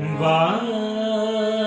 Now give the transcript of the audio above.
Waheguru